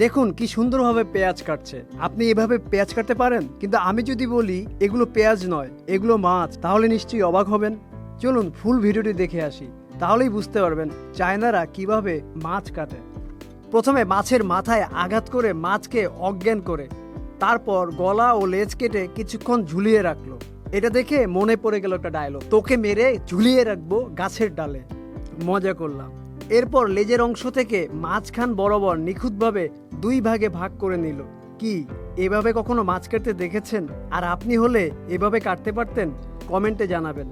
দেখুন কি সুন্দরভাবে পেঁয়াজ কাটছে। আপনি এভাবে পেঁয়াজ কাটতে পারেন? কিন্তু আমি যদি বলি, এগুলো পেঁয়াজ নয়, এগুলো মাছ, তাহলে নিশ্চয়ই অবাক হবেন। চলুন ফুল ভিডিওটি দেখে আসি। তাহলেই বুঝতে পারবেন চায়নারা কীভাবে মাছ কাটে। প্রথমে মাছের মাথায় আঘাত করে মাছকে অজ্ঞান করে। তারপর গলা ও লেজ কেটে কিছুক্ষণ ঝুলিয়ে রাখল। এটা দেখে মনে পড়ে গেল একটা ডায়লগ তোকে মেরে ঝুলিয়ে রাখব গাছের ডালে। মজা করলাম। এরপর লেজের অংশ থেকে মাঝখান বরাবর নিখুঁতভাবে দুই ভাগে ভাগ করে নিল। কি, এভাবে কখনো মাছ কাটতে দেখেছেন? আর আপনি হলে এভাবে কাটতে পারতেন? কমেন্টে জানাবেন।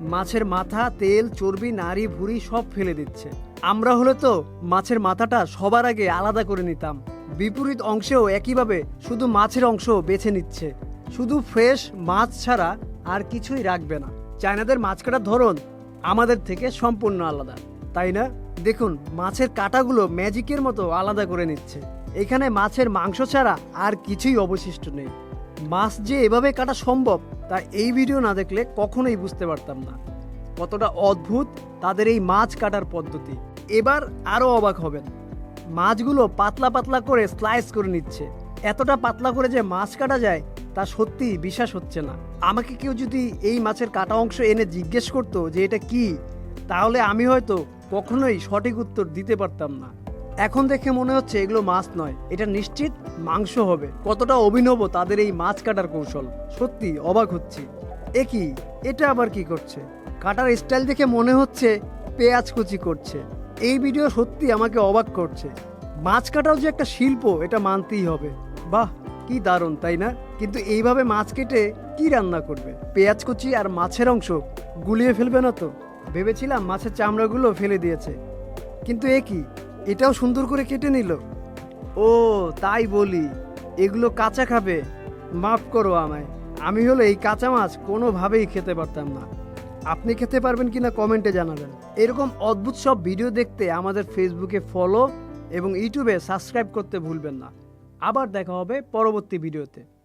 মাছের মাথা, তেল, চর্বি, নাড়ি, ভুড়ি সব ফেলে দিচ্ছে। আমরা হলে তো মাছের মাথাটা সবার আগে আলাদা করে নিতাম। বিপরীত অংশেও একইভাবে শুধু মাছের অংশ বেছে নিচ্ছে। শুধু ফ্রেশ মাছ ছাড়া আর কিছুই রাখবে না। চায়নাদের মাছ কাটার ধরন আমাদের থেকে সম্পূর্ণ আলাদা। তাই না? দেখুন, মাছের কাটাগুলো ম্যাজিকের মতো আলাদা করে নিচ্ছে। এখানে মাছের মাংস ছাড়া আর কিছুই অবশিষ্ট নেই। মাছ যে এভাবে কাটা সম্ভব, তা এই ভিডিও না দেখলে কখনোই বুঝতে পারতাম না। কতটা অদ্ভুত তাদের এই মাছ কাটার পদ্ধতি। এবার আরও অবাক হবেন। মাছগুলো পাতলা পাতলা করে স্লাইস করে নিচ্ছে। এতটা পাতলা করে যে মাছ কাটা যায়, তা সত্যি বিশ্বাস হচ্ছে না। আমাকে কেউ যদি এই মাছের কাটা অংশ এনে জিজ্ঞেস করতো যে এটা কি, তাহলে আমি হয়তো কখনোই সঠিক উত্তর দিতে পারতাম না। এখন দেখে মনে হচ্ছে এগুলো মাছ নয়, এটা নিশ্চিত মাংস হবে। কতটা অভিনব তাদের এই মাছ কাটার কৌশল। সত্যি অবাক হচ্ছি। এ কি? এটা আবার কি করছে? কাটার স্টাইল দেখে মনে হচ্ছে পেঁয়াজ কুচি করছে। এই ভিডিও সত্যি আমাকে অবাক করছে। মাছ কাটাও যে একটা শিল্প, এটা মানতেই হবে। বাহ, কি দারুণ, তাই না? কিন্তু এইভাবে মাছ কেটে কি রান্না করবে? পেঁয়াজ কুচি আর মাছের অংশ গুলিয়ে ফেলবে না তো? ভেবেছিলাম মাছের চামড়াগুলো ফেলে দিয়েছে। কিন্তু এ কি? এটাও সুন্দর করে কেটে নিল। ও, তাই বলি। এগুলো কাঁচা খাবে। মাফ করো আমায়। আমি হলো এই কাঁচা মাছ কোনোভাবেই খেতে পারতাম না। আপনি খেতে পারবেন কিনা কমেন্টে জানাবেন। এরকম অদ্ভুত সব ভিডিও দেখতে আমাদের ফেসবুকে ফলো এবং ইউটিউবে সাবস্ক্রাইব করতে ভুলবেন না। আবার দেখা হবে পরবর্তী ভিডিওতে।